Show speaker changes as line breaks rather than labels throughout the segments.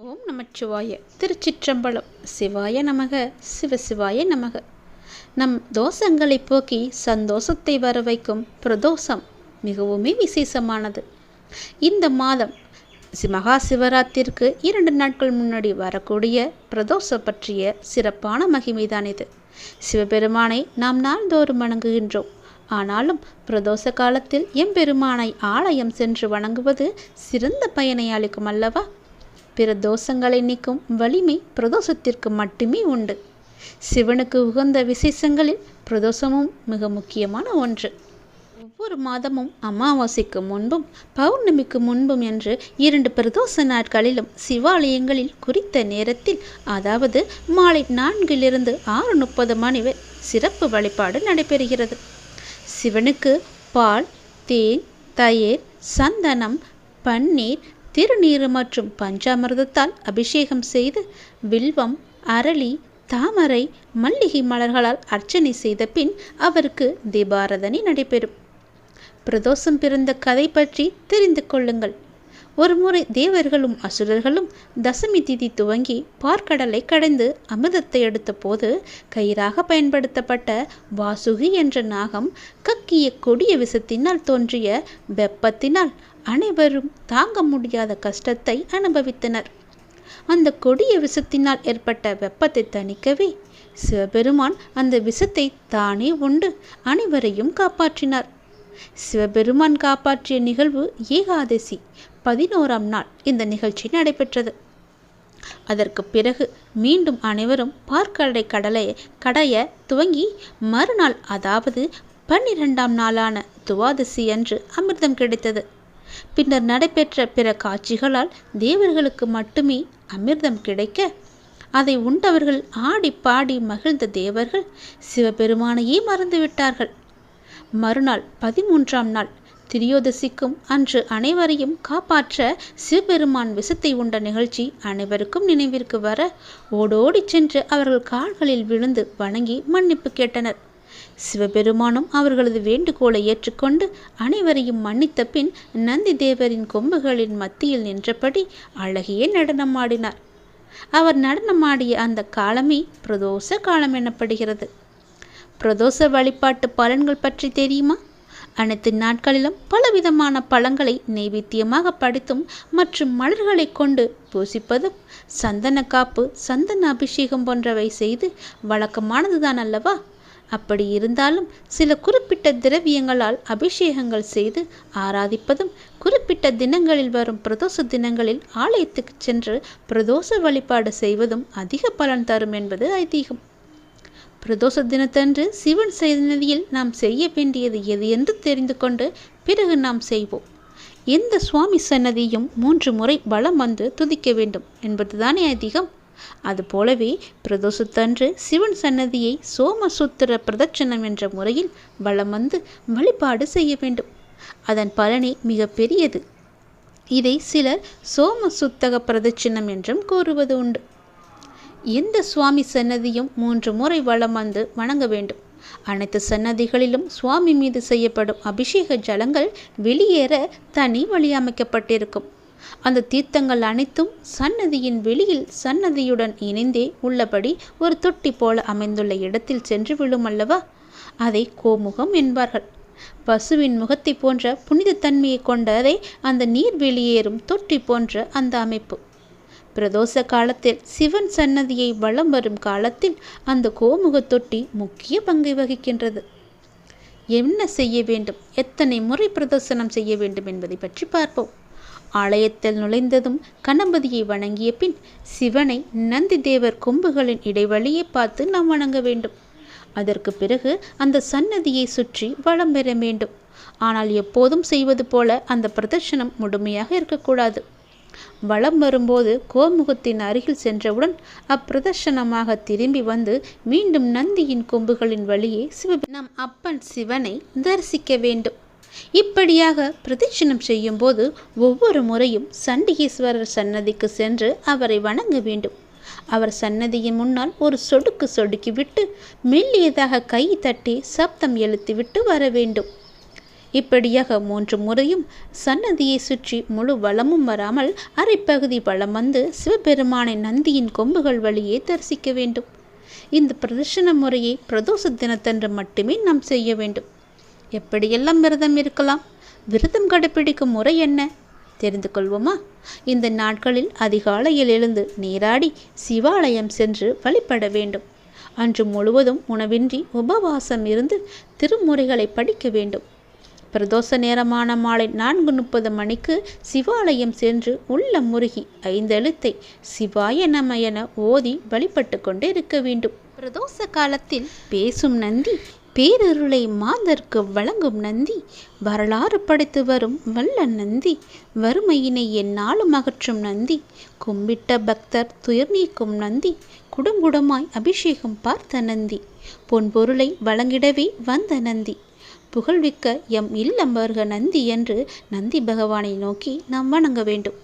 ஓம் நமச்சிவாய. திருச்சிற்றம்பலம். சிவாய நமக. சிவசிவாய நமக. நம் தோஷங்களை போக்கி சந்தோஷத்தை வர வைக்கும் பிரதோஷம் மிகவுமே விசேஷமானது. இந்த மாதம் சி- மகா சிவராத்திற்கு இரண்டு நாட்கள் முன்னாடி வரக்கூடிய பிரதோஷம் பற்றிய சிறப்பான மகிமைதான் இது சிவபெருமானை நாம் நாள்தோறும் வணங்குகின்றோம். ஆனாலும் பிரதோஷ காலத்தில் எம்பெருமானை ஆலயம் சென்று வணங்குவது சிறந்த பயனை அளிக்கும் அல்லவா? பிற தோஷங்களை நீக்கும் வலிமை பிரதோஷத்திற்கு மட்டுமே உண்டு. சிவனுக்கு உகந்த விசேஷங்களில் பிரதோஷமும் மிக முக்கியமான ஒன்று. ஒவ்வொரு மாதமும் அமாவாசைக்கு முன்பும் பௌர்ணமிக்கு முன்பும் என்று இரண்டு பிரதோஷ நாட்களிலும் சிவாலயங்களில் குறித்த நேரத்தில் அதாவது மாலை நான்கிலிருந்து ஆறு முப்பது மணி வரை சிறப்பு வழிபாடு நடைபெறுகிறது. சிவனுக்கு பால் தேன் தயிர் சந்தனம் பன்னீர் திருநீறு மற்றும் பஞ்சாமிர்தத்தால் அபிஷேகம் செய்து வில்வம் அரளி தாமரை மல்லிகை மலர்களால் அர்ச்சனை செய்த பின் அவருக்கு தீபாரதனை நடைபெறும். பிரதோஷம் பிறந்த கதை பற்றி தெரிந்து கொள்ளுங்கள். ஒருமுறை தேவர்களும் அசுரர்களும் தசமி திதி துவங்கி பார்க்கடலை கடந்து அமிர்தத்தை எடுத்தபோது கயிறாக பயன்படுத்தப்பட்ட வாசுகி என்ற நாகம் கக்கிய கொடிய விஷத்தினால் தோன்றிய வெப்பத்தினால் அனைவரும் தாங்க முடியாத கஷ்டத்தை அனுபவித்தனர். அந்த கொடிய விஷத்தினால் ஏற்பட்ட வெப்பத்தை தணிக்கவே சிவபெருமான் அந்த விஷத்தை தானே உண்டு அனைவரையும் காப்பாற்றினார். சிவபெருமான் காப்பாற்றிய நிகழ்வு ஏகாதசி பதினோராம் நாள் இந்த நிகழ்ச்சி நடைபெற்றது. அதற்கு பிறகு மீண்டும் அனைவரும் பார்க்கடை கடலை கடைய துவங்கி மறுநாள் அதாவது பன்னிரெண்டாம் நாளான துவாதசி அன்று அமிர்தம் கிடைத்தது. பின்னர் நடைபெற்ற பிற காட்சிகளால் தேவர்களுக்கு மட்டுமே அமிர்தம் கிடைக்க அதை உண்டவர்கள் ஆடி பாடி மகிழ்ந்த தேவர்கள் சிவபெருமானையே மறந்துவிட்டார்கள். மறுநாள் பதிமூன்றாம் நாள் திரியோதசிக்கும் அன்று அனைவரையும் காப்பாற்ற சிவபெருமான் விஷத்தை உண்ட நிகழ்ச்சி அனைவருக்கும் நினைவிற்கு வர ஓடோடிச் சென்று அவர்கள் கால்களில் விழுந்து வணங்கி மன்னிப்பு கேட்டனர். சிவபெருமானும் அவர்களது வேண்டுகோளை ஏற்றுக்கொண்டு அனைவரையும் மன்னித்த பின் நந்தி தேவரின் கொம்புகளின் மத்தியில் நின்றபடி அழகிய நடனமாடினார் அவர் நடனமாடிய அந்த காலமே பிரதோஷ காலம் எனப்படுகிறது. பிரதோஷ வழிபாட்டு பலன்கள் பற்றி தெரியுமா? அனைத்து நாட்களிலும் பலவிதமான பழங்களை நைவேத்தியமாக படித்தும் மற்றும் மலர்களை கொண்டு பூசிப்பதும் சந்தன காப்பு சந்தன அபிஷேகம் போன்றவை செய்து வழக்கமானதுதான் அல்லவா? அப்படி இருந்தாலும் சில குறிப்பிட்ட திரவியங்களால் அபிஷேகங்கள் செய்து ஆராதிப்பதும் குறிப்பிட்ட தினங்களில் வரும் பிரதோஷ தினங்களில் ஆலயத்துக்கு சென்று பிரதோஷ வழிபாடு செய்வதும் அதிக பலன் தரும் என்பது ஐதீகம். பிரதோஷ தினத்தன்று சிவன் சன்னதியில் நாம் செய்ய வேண்டியது எது என்று தெரிந்து கொண்டு பிறகு நாம் செய்வோம். எந்த சுவாமி சன்னதியும் மூன்று முறை பலம் வந்து துதிக்க வேண்டும் என்பதுதானே அதிகம். அதுபோலவே பிரதோஷத்தன்று சிவன் சன்னதியை சோமசூத்திர பிரதட்சணம் என்ற முறையில் பலம் வந்து வழிபாடு செய்ய வேண்டும். அதன் பலனே மிக பெரியது. இதை சிலர் சோமசுத்தக பிரதட்சிணம் என்றும் கூறுவது உண்டு. எந்த சுவாமி சன்னதியும் மூன்று முறை வளம் வந்து வணங்க வேண்டும். அனைத்து சன்னதிகளிலும் சுவாமி மீது செய்யப்படும் அபிஷேக ஜலங்கள் வெளியேற தனி வழி அமைக்கப்பட்டிருக்கும். அந்த தீர்த்தங்கள் அனைத்தும் சன்னதியின் வெளியில் சன்னதியுடன் இணைந்தே உள்ளபடி ஒரு தொட்டி போல அமைந்துள்ள இடத்தில் சென்று விழும் அல்லவா? அதை கோமுகம் என்பார்கள். பசுவின் முகத்தை போன்ற புனிதத்தன்மையை கொண்டதை அந்த நீர் வெளியேறும் தொட்டி போன்ற அந்த அமைப்பு. பிரதோஷ காலத்தில் சிவன் சன்னதியை வலம் வரும் காலத்தில் அந்த கோமுக தொட்டி முக்கிய பங்கை வகிக்கின்றது. என்ன செய்ய வேண்டும்? எத்தனை முறை பிரதர்சனம் செய்ய வேண்டும் என்பதை பற்றி பார்ப்போம். ஆலயத்தில் நுழைந்ததும் கணபதியை வணங்கிய பின் சிவனை நந்தி தேவர் கொம்புகளின் இடைவெளியை பார்த்து நாம் வணங்க வேண்டும். அதற்கு பிறகு அந்த சன்னதியை சுற்றி வளம் பெற வேண்டும். ஆனால் எப்போதும் செய்வது போல அந்த பிரதர்ஷனம் முழுமையாக இருக்கக்கூடாது. வலம் வரும்போது கோமுகத்தின் அருகில் சென்றவுடன் அப்பிரதர்ஷனமாக திரும்பி வந்து மீண்டும் நந்தியின் கொம்புகளின் வழியே சிவ நம் அப்பன் சிவனை தரிசிக்க வேண்டும். இப்படியாக பிரதட்சிணம் செய்யும்போது ஒவ்வொரு முறையும் சண்டிகேஸ்வரர் சன்னதிக்கு சென்று அவரை வணங்க வேண்டும். அவர் சன்னதியின் முன்னால் ஒரு சொடுக்கு சொடுக்கிவிட்டு மெல்லியதாக கை தட்டி சப்தம் எழுத்திவிட்டு வர வேண்டும். இப்படியாக மூன்று முறையும் சன்னதியை சுற்றி முழு வளமும் வராமல் அரைப்பகுதி வளம் வந்து சிவபெருமானை நந்தியின் கொம்புகள் வழியே தரிசிக்க வேண்டும். இந்த பிரதர்ஷன முறையை பிரதோஷ தினத்தன்று மட்டுமே நாம் செய்ய வேண்டும். எப்படியெல்லாம் விரதம் இருக்கலாம்? விரதம் கடைபிடிக்கும் முறை என்ன? தெரிந்து கொள்வோமா? இந்த நாட்களில் அதிகாலையில் எழுந்து நீராடி சிவாலயம் சென்று வழிபட வேண்டும். அன்று முழுவதும் உணவின்றி உபவாசம் இருந்து திருமுறைகளை படிக்க வேண்டும். பிரதோஷ நேரமான மாலை நான்கு முப்பது மணிக்கு சிவாலயம் சென்று உள்ள முருகி ஐந்தெழுத்தை சிவாய நம என ஓதி வழிபட்டு கொண்டு இருக்க வேண்டும். பிரதோஷ காலத்தில் பேசும் நந்தி பேரருளை மாந்தர்க்கு வழங்கும் நந்தி வரலாறு படைத்து வரும் வல்ல நந்தி வறுமையினை என்னாலும் அகற்றும் நந்தி கும்பிட்ட பக்தர் துயர் நீக்கும் நந்தி குடங்குடமாய் அபிஷேகம் பார்த்த நந்தி பொன்பொருளை வழங்கிடவே வந்த நந்தி. புகழ்விக்க எம் இல்லம் வருக நந்தி என்று நந்தி பகவானை நோக்கி நாம் வணங்க வேண்டும்.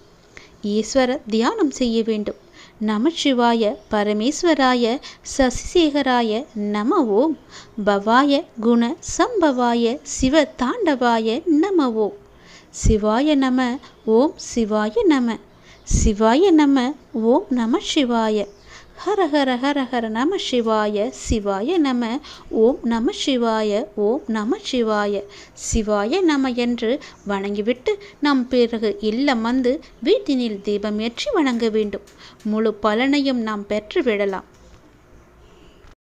ஈஸ்வர தியானம் செய்ய வேண்டும். நமச்சிவாய பரமேஸ்வராய சசிசேகராய நம ஓம் பவாய குண சம்பவாய சிவ தாண்டவாய நம ஓம் சிவாய நம ஓம் சிவாய நம. சிவாய நம ஓம் நம சிவாய. ஹர ஹர ஹர ஹர நம சிவாய சிவாய நம. ஓம் நம சிவாய ஓம் நம சிவாய. சிவாய நம என்று வணங்கிவிட்டு நம் பிறகு இல்லம் வந்து வீட்டினில் தீபம் ஏற்றி வணங்க வேண்டும். முழு பலனையும் நாம் பெற்று விடலாம்.